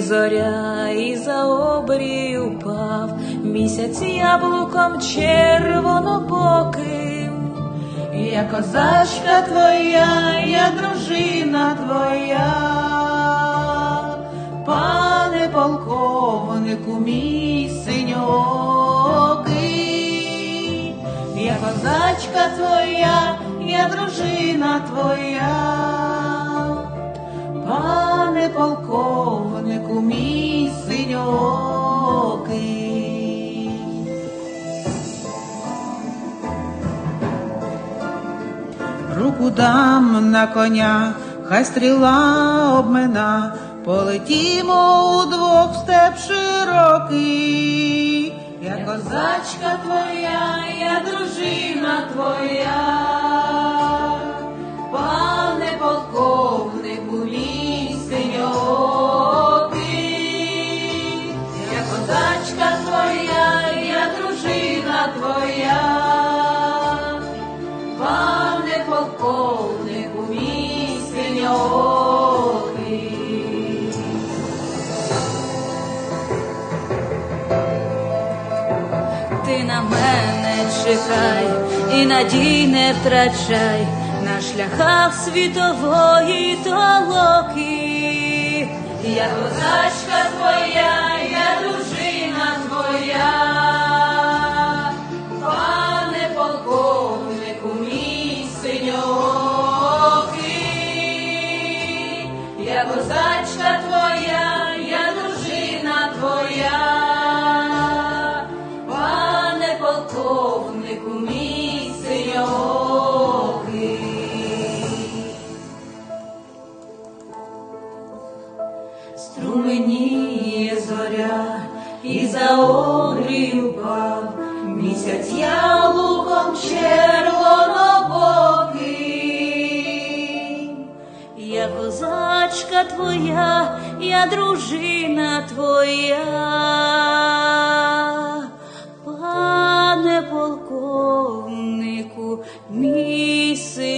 зоря, і за обрій упав місяць яблуком червонобоким. Я козачка твоя, я дружина твоя, пане полковнику мій синьокий. Я козачка твоя, я дружина твоя, Руку дам на коня, хай стріла обмина, полетімо удвох в степ широкий. Я козачка твоя, я дружина твоя, пане полковнику мій синьокий. Я козачка твоя, я дружина твоя Ти на мене чекай і надій не втрачай на шляхах світової толоки. Я козачка Я козачка твоя, я дружина твоя, пане полковнику мій синьокий. Струменіє зоря, і за обрій упав місяць яблуком червонобокий. Я козачка твоя, я дружина твоя, пане полковнику, мій син.